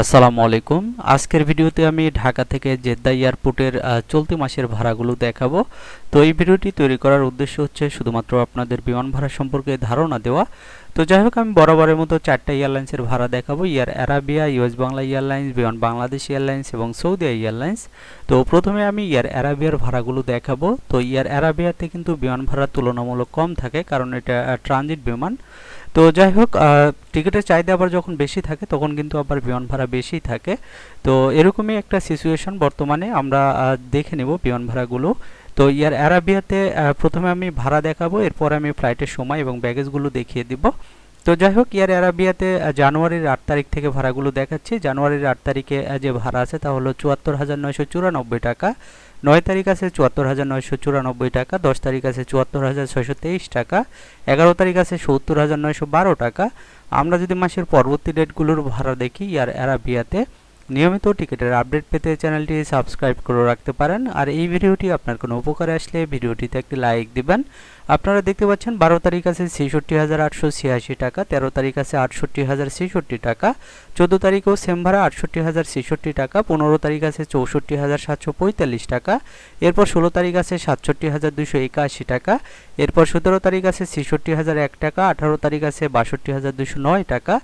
আসসালামু আলাইকুম। আজকের ভিডিওতে আমি ঢাকা থেকে জেদ্দা এয়ারপোর্টের চলতি মাসের ভাড়াগুলো দেখাবো। তো এই ভিডিওটি তৈরি করার উদ্দেশ্য হচ্ছে শুধুমাত্র আপনাদের বিমান ভাড়া সম্পর্কে ধারণা দেওয়া। তো যাই হোক, আমি বরাবরের মতো চারটা এয়ারলাইন্সের ভাড়া দেখাবো। Air Arabia US Bangla airlines, Biman Bangladesh airlines এবং সৌদি এয়ারলাইন্স। তো প্রথমে আমি ইয়ার অ্যারাবিয়ার ভাড়াগুলো দেখাবো। তো ইয়ার অ্যারাবিয়াতে কিন্তু বিমান ভাড়া তুলনামূলক কম থাকে কারণ এটা ট্রানজিট বিমান। তো যাই হোক টিকিটের চাহিদা আবার যখন বেশি থাকে, তখন কিন্তু আবার বিমান ভাড়া বেশি থাকে। তো এরকমই একটা সিচুয়েশন বর্তমানে আমরা দেখে নেব বিমান ভাড়াগুলো। তো ইয়ার অ্যারাবিয়াতে প্রথমে আমি ভাড়া দেখাবো, এরপর আমি ফ্লাইটের সময় এবং ব্যাগেজগুলো দেখিয়ে দিব। তো যাই হোক ইয়ার অ্যারাবিয়াতে জানুয়ারির আট তারিখ থেকে ভাড়াগুলো দেখাচ্ছি। জানুয়ারির আট তারিখে যে ভাড়া আছে তা হলো চুয়াত্তর হাজার নয়শো চুরানব্বই টাকা। নয় তারিখ আছে চুয়াত্তর হাজার নয়শো চুরানব্বই টাকা, দশ তারিখ আছে চুয়াত্তর হাজার ছয়শো তেইশ টাকা, এগারো তারিখ আছে সত্তর হাজার নয়শো বারো টাকা। আমরা যদি মাসের পরবর্তী ডেটগুলোর ভাড়া দেখি, ইয়ার অ্যারাবিয়াতে নিয়মিত টিকিটের আপডেট পেতে চ্যানেলটি সাবস্ক্রাইব করে রাখতে পারেন। আর এই ভিডিওটি আপনার কোনো উপকারে আসলে ভিডিওটিতে একটি লাইক দিবেন। আপনারা দেখতে পাচ্ছেন বারো তারিখ আছে ছেষট্টি হাজার আটশো ছিয়াশি টাকা, তেরো তারিখ আছে আটষট্টি হাজার ছেষট্টি টাকা, চোদ্দ তারিখেও সেম ভাড়া আটষট্টি হাজার ছেষট্টি টাকা, পনেরো তারিখ আছে চৌষট্টি হাজার সাতশো পঁয়তাল্লিশ টাকা, এরপর ষোলো তারিখ আছে সাতষট্টি হাজার দুশো একাশি টাকা, এরপর সতেরো তারিখ আছে ছেষট্টি হাজার এক টাকা, আঠারো তারিখ আছে বাষট্টি হাজার দুশো নয় টাকা।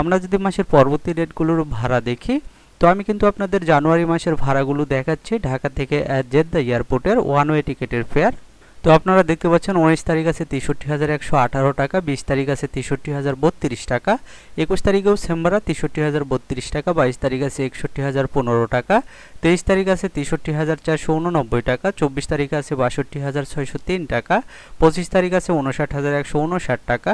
আমরা যদি মাসের পরবর্তী ডেটগুলোর ভাড়া দেখি তো আমি কিন্তু আপনাদের জানুয়ারি মাসের ভাড়াগুলো দেখাচ্ছি ঢাকা থেকে জেদ্দা এয়ারপোর্টের ওয়ান ওয়ে টিকিটের ফেয়ার তো আপনারা দেখতে পাচ্ছেন উনিশ তারিখ আছে তেষট্টি হাজার একশো আঠারো টাকা, বিশ তারিখ আছে তেষট্টি হাজার বত্রিশ টাকা, একুশ তারিখেও সেম্বারা তেষট্টি হাজার বত্রিশ টাকা, বাইশ তারিখ আছে একষট্টি হাজার পনেরো টাকা, তেইশ তারিখ আছে তেষট্টি হাজার চারশো উননব্বই টাকা, চব্বিশ তারিখ আছে বাষট্টি হাজার ছয়শো তিন টাকা, পঁচিশ তারিখ আছে উনষাট হাজার একশো উনষাট টাকা।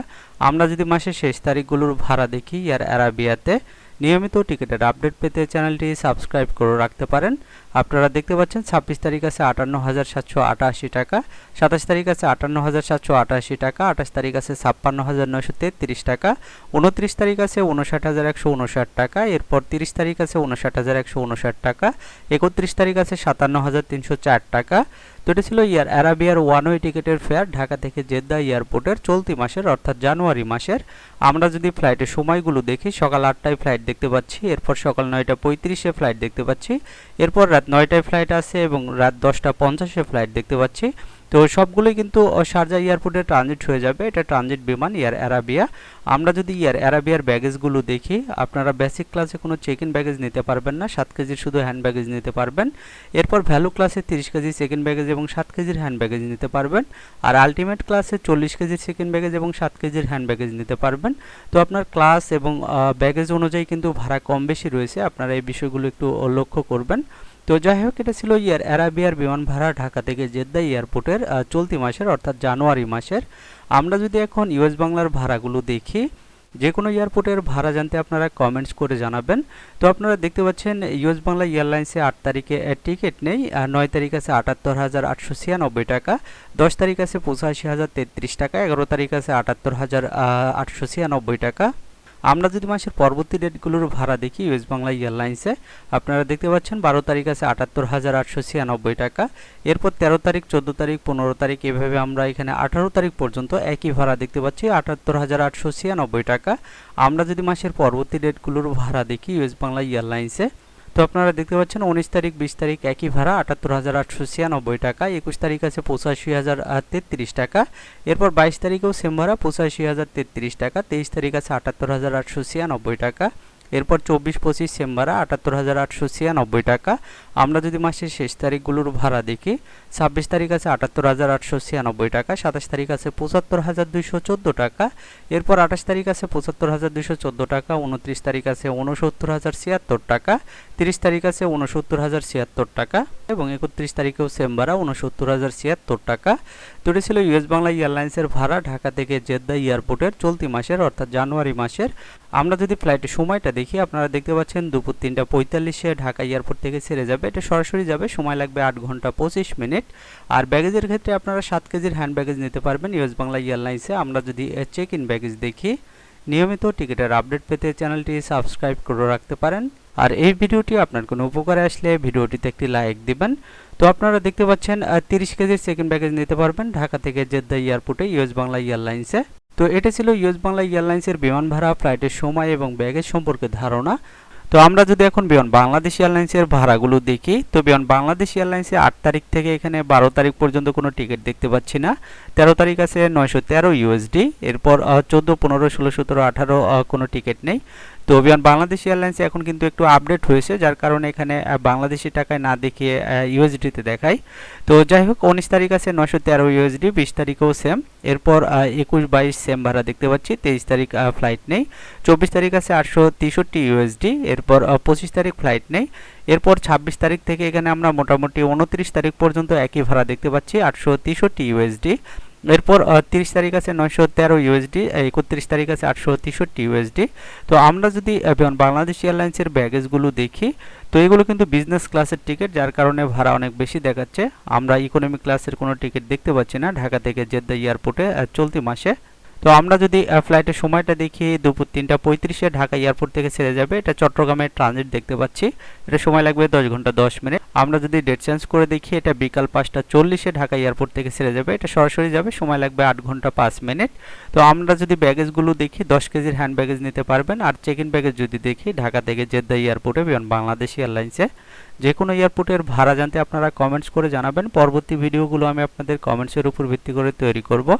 আমরা যদি মাসের শেষ তারিখগুলোর ভাড়া দেখি ইয়ার অ্যারাবিয়াতে নিয়মিত টিকিটের আপডেট পেতে চ্যানেলটি সাবস্ক্রাইব করে রাখতে পারেন। আপনারা দেখতে পাচ্ছেন ছাব্বিশ তারিখ আছে আটান্ন হাজার সাতশো আটাশি টাকা, সাতাশ তারিখ আছে আটান্ন হাজার সাতশো আটাশি টাকা, আঠাশ তারিখ আছে ছাপ্পান্ন হাজার নয়শো তেত্রিশ টাকা, উনত্রিশ তারিখ আছে উনষাট হাজার একশো উনষাট টাকা, এরপর তিরিশ তারিখ আছে উনষাট হাজার একশো উনষাট টাকা, একত্রিশ তারিখ আছে সাতান্ন হাজার তিনশো চার টাকা। তো এটা ছিল ইয়ার অ্যারাবিয়ার ওয়ান ওয়ে টিকিটের ফেয়ার ঢাকা থেকে জেদ্দা এয়ারপোর্টের চলতি মাসের, অর্থাৎ জানুয়ারি মাসের। আমরা যদি ফ্লাইটের সময়গুলো দেখি, সকাল আটটায় ফ্লাইট দেখতে পাচ্ছি, এরপর সকাল নয়টা পঁয়ত্রিশে ফ্লাইট দেখতে পাচ্ছি, এরপর নয়টায় ফ্লাইট আছে এবং রাত দশটা পঞ্চাশে ফ্লাইট দেখতে পাচ্ছি। তো সবগুলোই কিন্তু শারজা এয়ারপোর্টে ট্রানজিট হয়ে যাবে। এটা ট্রানজিট বিমান এয়ার অ্যারাবিয়া আমরা যদি ইয়ার অ্যারাবিয়ার ব্যাগেজগুলো দেখি, আপনারা বেসিক ক্লাসে কোনো চেক ইন ব্যাগেজ নিতে পারবেন না। সাত কেজির শুধু হ্যান্ড ব্যাগেজ নিতে পারবেন। এরপর ভ্যালু ক্লাসে তিরিশ কেজি সেকেন্ড ব্যাগেজ এবং সাত কেজির হ্যান্ড ব্যাগেজ নিতে পারবেন। আর আলটিমেট ক্লাসে চল্লিশ কেজির সেকেন্ড ব্যাগেজ এবং সাত কেজির হ্যান্ড ব্যাগেজ নিতে পারবেন। তো আপনার ক্লাস এবং ব্যাগেজ অনুযায়ী কিন্তু ভাড়া কম বেশি রয়েছে। আপনারা এই বিষয়গুলো একটু লক্ষ্য করবেন। তো যাই হোক এটা ছিল ইয়ার অ্যারাবিয়ার বিমান ভাড়া ঢাকা থেকে জেদ্দা এয়ারপোর্টের চলতি মাসের, অর্থাৎ জানুয়ারি মাসের। আমরা যদি এখন ইউএস বাংলার ভাড়াগুলো দেখি, যে কোনো এয়ারপোর্টের ভাড়া জানতে আপনারা কমেন্টস করে জানাবেন। তো আপনারা দেখতে পাচ্ছেন, ইউএস বাংলা এয়ারলাইন্সে আট তারিখে টিকিট নেই, আর নয় তারিখ আছে আটাত্তর হাজার আটশো ছিয়ানব্বই টাকা, দশ তারিখ আছে পঁচাশি হাজার তেত্রিশ টাকা, এগারো তারিখ আছে আটাত্তর হাজার আটশো ছিয়ানব্বই টাকা। আমরা যদি মাসের পরবর্তী ডেটগুলোর ভাড়া দেখি ইউএস বাংলা এয়ারলাইন্সে আপনারা দেখতে পাচ্ছেন বারো তারিখ আছে আটাত্তর হাজার আটশো ছিয়ানব্বই টাকা। এরপর তেরো তারিখ, চোদ্দ তারিখ, পনেরো তারিখ, এভাবে আমরা এখানে আঠারো তারিখ পর্যন্ত একই ভাড়া দেখতে পাচ্ছি, আটাত্তর হাজার আটশো ছিয়ানব্বই টাকা। আমরা যদি মাসের পরবর্তী ডেটগুলোর ভাড়া দেখি ইউএস বাংলা এয়ারলাইন্সে তো আপনারা দেখতে পাচ্ছেন উনিশ তারিখ, বিশ তারিখ একই ভাড়া, আটাত্তর হাজার আটশো ছিয়ানব্বই টাকা, একুশ তারিখ আছে পঁচাশি হাজার তেত্রিশ টাকা। এরপর বাইশ তারিখেও সেম ভাড়া, পঁচাশি হাজার তেত্রিশ টাকা, তেইশ তারিখ আছে আটাত্তর হাজার আটশো ছিয়ানব্বই টাকা। এরপর চব্বিশ, পঁচিশ চেম্বারে আটাত্তর হাজার আটশো ছিয়ানব্বই টাকা। আমরা যদি মাসের শেষ তারিখগুলোর ভাড়া দেখি, ছাব্বিশ তারিখ আছে আটাত্তর হাজার আটশো ছিয়ানব্বই টাকা, সাতাশ তারিখ আছে পঁচাত্তর হাজার দুইশো চোদ্দ টাকা। এরপর আঠাশ তারিখ আছে পঁচাত্তর হাজার দুইশো চোদ্দ টাকা, উনত্রিশ তারিখ আছে ঊনসত্তর হাজার ছিয়াত্তর টাকা, তিরিশ তারিখ আছে ঊনসত্তর হাজার ছিয়াত্তর টাকা। এবং একত্রিশ তারিখেও সেম ভাড়া উনসত্তর হাজার ছিয়াত্তর টাকা এটা ছিল ইউএস বাংলা এয়ারলাইন্সের ভাড়া ঢাকা থেকে জেদ্দা এয়ারপোর্টের চলতি মাসের অর্থাৎ জানুয়ারি মাসের। আমরা যদি ফ্লাইটের সময়টা দেখি, আপনারা দেখতে পাচ্ছেন দুপুর তিনটা পঁয়তাল্লিশে ঢাকা এয়ারপোর্ট থেকে ছেড়ে যাবে। এটা সরাসরি যাবে, সময় লাগবে আট ঘণ্টা পঁচিশ মিনিট। আর ব্যাগেজের ক্ষেত্রে আপনারা সাত কেজির হ্যান্ড ব্যাগেজ নিতে পারবেন ইউএস বাংলা এয়ারলাইন্সে। আমরা যদি চেক ইন ব্যাগেজ দেখি, নিয়মিত টিকিটের আপডেট পেতে চ্যানেলটি সাবস্ক্রাইব করে রাখতে পারেন। আর এই ভিডিওটি আপনার কোনো উপকারে আসলে ভিডিওটিতে একটি লাইক দিবেন। তো আপনারা দেখতে পাচ্ছেন তিরিশ কেজির সেকেন্ড ব্যাগেজ নিতে পারবেন ঢাকা থেকে জেদ্দা এয়ারপোর্টে ইউএস বাংলা এয়ারলাইন্সে। তো এটা ছিল ইউএস বাংলা এয়ারলাইন্সের বিমান ভাড়া, ফ্লাইটের সময় এবং ব্যাগেজ সম্পর্কে ধারণা। তো আমরা যদি এখন বিয়ন বাংলাদেশ এয়ারলাইন্সের ভাড়াগুলো দেখি, তো বিয়ন বাংলাদেশ এয়ারলাইন্সে আট তারিখ থেকে এখানে বারো তারিখ পর্যন্ত কোনো টিকিট দেখতে পাচ্ছি না। তেরো তারিখ আছে নয়শো তেরো ইউএসডি এরপর চোদ্দ, পনেরো, ষোলো, সতেরো, আঠারো কোনো টিকিট নেই। তো বিমান বাংলাদেশ এয়ারলাইন্স এখন কিন্তু একটু আপডেট হয়েছে, যার কারণে এখানে বাংলাদেশি টাকায় না দেখিয়ে ইউএসডিতে দেখায়। তো যাই হোক, উনিশ তারিখ আছে নশো তেরো ইউএসডি বিশ তারিখেও সেম এরপর একুশ বাইশ সেম ভাড়া দেখতে পাচ্ছি, তেইশ তারিখ ফ্লাইট নেই। চব্বিশ তারিখ আছে আটশো তেষট্টি ইউএসডি এরপর পঁচিশ তারিখ ফ্লাইট নেই। এরপর ছাব্বিশ তারিখ থেকে এখানে আমরা মোটামুটি উনত্রিশ তারিখ পর্যন্ত একই ভাড়া দেখতে পাচ্ছি, আটশো তেষট্টি ইউএসডি এরপর তিরিশ তারিখ আছে নয়শো তেরো ইউএসডি একত্রিশ তারিখ আছে আটশো তেষট্টি ইউএসডি তো আমরা যদি বাংলাদেশ এয়ারলাইন্সের ব্যাগেজগুলো দেখি, তো এগুলো কিন্তু বিজনেস ক্লাসের টিকিট যার কারণে ভাড়া অনেক বেশি দেখাচ্ছে। আমরা ইকোনমি ক্লাসের কোনো টিকিট দেখতে পাচ্ছি না। ঢাকা থেকে জেদ্দা এয়ারপোর্টে চলতি মাসে তো আমরা যদি ফ্লাইটের সময়টা দেখি, দুপুর তিনটা পঁয়ত্রিশে ঢাকা এয়ারপোর্ট থেকে ছেড়ে যাবে। এটা চট্টগ্রামের ট্রানজিট দেখতে পাচ্ছি। এটা সময় লাগবে দশ ঘণ্টা দশ মিনিট আমরা যদি ডেট চেঞ্জ করে দেখি, এটা বিকাল পাঁচটা চল্লিশে ঢাকা এয়ারপোর্ট থেকে ছেড়ে যাবে। এটা সরাসরি যাবে, সময় লাগবে আট ঘণ্টা পাঁচ মিনিট তো আমরা যদি ব্যাগেজগুলো দেখি, দশ কেজির হ্যান্ড ব্যাগেজ নিতে পারবেন। আর চেক ইন ব্যাগেজ যদি দেখি, ঢাকা থেকে জেদ্দা এয়ারপোর্টে বিমান বাংলাদেশ এয়ারলাইন্সে যে কোনো এয়ারপোর্টের ভাড়া জানতে আপনারা কমেন্টস করে জানাবেন। পরবর্তী ভিডিওগুলো আমি আপনাদের কমেন্টসের উপর ভিত্তি করে তৈরি করব।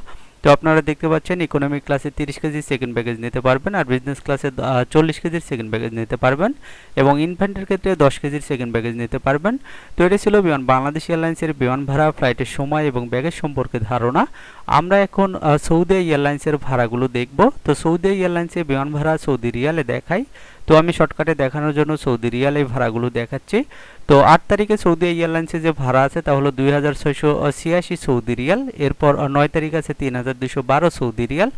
তো আপনারা দেখতে পাচ্ছেন ইকোনমিক ক্লাসে তিরিশ কেজি সেকেন্ড প্যাকেজ নিতে পারবেন আর বিজনেস ক্লাসে চল্লিশ কেজির সেকেন্ড প্যাকেজ নিতে পারবেন এবং ইনফ্যান্টের ক্ষেত্রে দশ কেজির সেকেন্ড প্যাকেজ নিতে পারবেন। তো এটা ছিল বিমান, বাংলাদেশ এয়ারলাইন্সের বিমান ভাড়া ফ্লাইটের সময় এবং ব্যাগের সম্পর্কে ধারণা। আমরা এখন সৌদি এয়ারলাইন্সের ভাড়াগুলো দেখব। তো সৌদি এয়ারলাইন্সের বিমান ভাড়া সৌদি রিয়ালে দেখাই তো আমি শর্টকাটে দেখানোর জন্য সৌদি রিয়াল এই ভাড়াগুলো দেখাচ্ছি। তো আট তারিখে সৌদি এয়ারলাইন্সে যে ভাড়া আছে তা হলো দুই হাজার ছয়শো ছিয়াশি সৌদি রিয়াল, এরপর নয় তারিখ আছে তিন হাজার দুশো বারো সৌদি রিয়াল,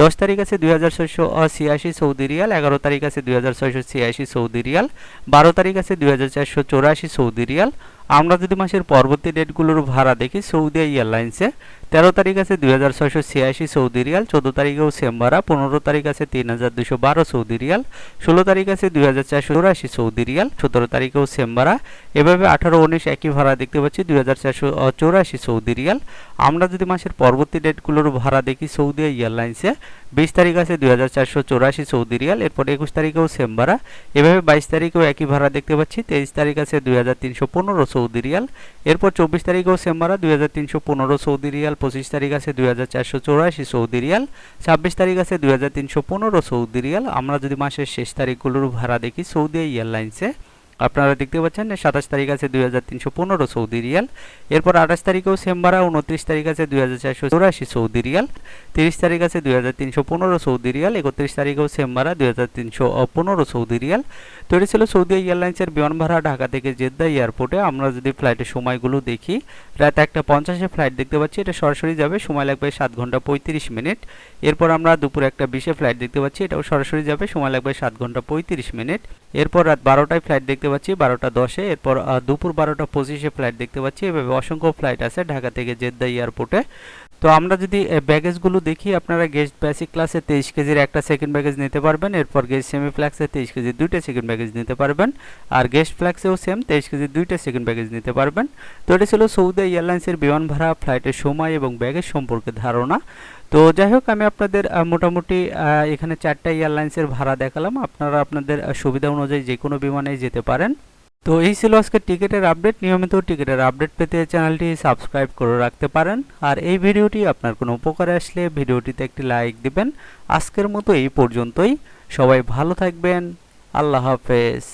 দশ তারিখ আছে দুই হাজার ছয়শো ছিয়াশি সৌদি রিয়াল, এগারো তারিখ আছে দুই হাজার ছয়শো ছিয়াশি সৌদি রিয়াল, বারো তারিখ আছে দুই হাজার চারশো চৌরাশি সৌদি রিয়াল আমরা যদি মাসের পরবর্তী ডেটগুলোর ভাড়া দেখি, সৌদি এয়ারলাইন্সে তেরো তারিখ আছে দুই হাজার ছয়শো ছিয়াশি সৌদি রিয়াল, চোদ্দ তারিখেও সেম ভাড়া, পনেরো তারিখ আছে তিন হাজার দুশো বারো সৌদি রিয়াল, ষোলো তারিখ আছে দুই হাজার চারশো চৌরাশি সৌদি রিয়াল, সতেরো তারিখেও সেম ভাড়া। এভাবে আঠারো উনিশ একই ভাড়া দেখতে পাচ্ছি, দুই হাজার চারশো চৌরাশি সৌদি রিয়াল। আমরা যদি মাসের পরবর্তী ডেটগুলোর ভাড়া দেখি সৌদি এয়ারলাইন্সে বিশ তারিখ আছে দুই হাজার চারশো চৌরাশি সৌদি রিয়াল, এরপর একুশ তারিখেও সেম ভাড়া এভাবে বাইশ তারিখেও একই ভাড়া দেখতে পাচ্ছি, তেইশ তারিখ আছে দুই হাজার তিনশো পনেরো সৌদি রিয়াল, এরপর চব্বিশ তারিখেও সেম ভাড়া দুই হাজার তিনশো পনেরো সৌদি রিয়াল, পঁচিশ তারিখ আছে দুই হাজার চারশো চৌরাশি সৌদি রিয়াল, ছাব্বিশ তারিখ আছে দুই হাজার তিনশো পনেরো সৌদি রিয়াল। আমরা যদি মাসের শেষ তারিখগুলোর ভাড়া দেখি সৌদি এয়ারলাইন্সে আপনারা দেখতে পাচ্ছেন সাতাশ তারিখ আছে দুই হাজার তিনশো পনেরো সৌদি রিয়াল, এরপর আঠাশ তারিখেও সেম ভাড়া উনত্রিশ তারিখ আছে দুই হাজার চারশো চৌরাশি সৌদি রিয়াল, তিরিশ তারিখ আছে দুই হাজার তিনশো পনেরো সৌদি রিয়াল, একত্রিশ তারিখেও সেম ভাড়া দুই হাজার তিনশো পনেরো সৌদি রিয়াল। তো এটি ছিল সৌদি এয়ারলাইন্সের বিমান ভাড়া ঢাকা থেকে জেদ্দা এয়ারপোর্টে। আমরা যদি ফ্লাইটের সময়গুলো দেখি, রাত একটা পঞ্চাশে ফ্লাইট দেখতে পাচ্ছি, এটা সরাসরি যাবে, সময় লাগবে সাত ঘণ্টা পঁয়ত্রিশ মিনিট। এরপর আমরা দুপুর একটা বিশে ফ্লাইট দেখতে পাচ্ছি, এটাও সরাসরি যাবে, সময় লাগবে সাত ঘণ্টা পঁয়ত্রিশ মিনিট। এরপর রাত বারোটায় ফ্লাইট দেখতে পাচ্ছি বারোটা দশে, এরপর দুপুর বারোটা পঁচিশে ফ্লাইট দেখতে পাচ্ছি। এভাবে অসংখ্য ফ্লাইট আছে ঢাকা থেকে জেদ্দা এয়ারপোর্টে। তো আমরা যদি ব্যাগেজগুলো দেখি, আপনারা গেস্ট বেসিক ক্লাসে তেইশ কেজির একটা সেকেন্ড ব্যাগেজ নিতে পারবেন, এরপর গেস্ট সেমি ফ্ল্যাক্সে তেইশ কেজির দুইটা সেকেন্ড ব্যাগেজ নিতে পারবেন, আর গেস্ট ফ্ল্যাক্সেও সেম তেইশ কেজির দুইটা সেকেন্ড ব্যাগেজ নিতে পারবেন। তো এটা ছিল সৌদি এয়ারলাইন্সের বিমান ভাড়া ফ্লাইটের সময় এবং ব্যাগের সম্পর্কে ধারণা। তো যাই হোক, আমি আপনাদের মোটামুটি এখানে চারটা এয়ারলাইন্সের ভাড়া দেখালাম। আপনারা আপনাদের সুবিধা অনুযায়ী যে কোনো বিমানে যেতে পারেন। তো এই ছিল আজকে টিকিটের আপডেট। নিয়মিত টিকিটের আপডেট পেতে চ্যানেলটি সাবস্ক্রাইব করে রাখতে পারেন। আর এই ভিডিওটি আপনার কোনো উপকারে আসলে ভিডিওটিতে একটি লাইক দিবেন। আজকের মতো এই পর্যন্তই। সবাই ভালো থাকবেন। আল্লাহ হাফেজ।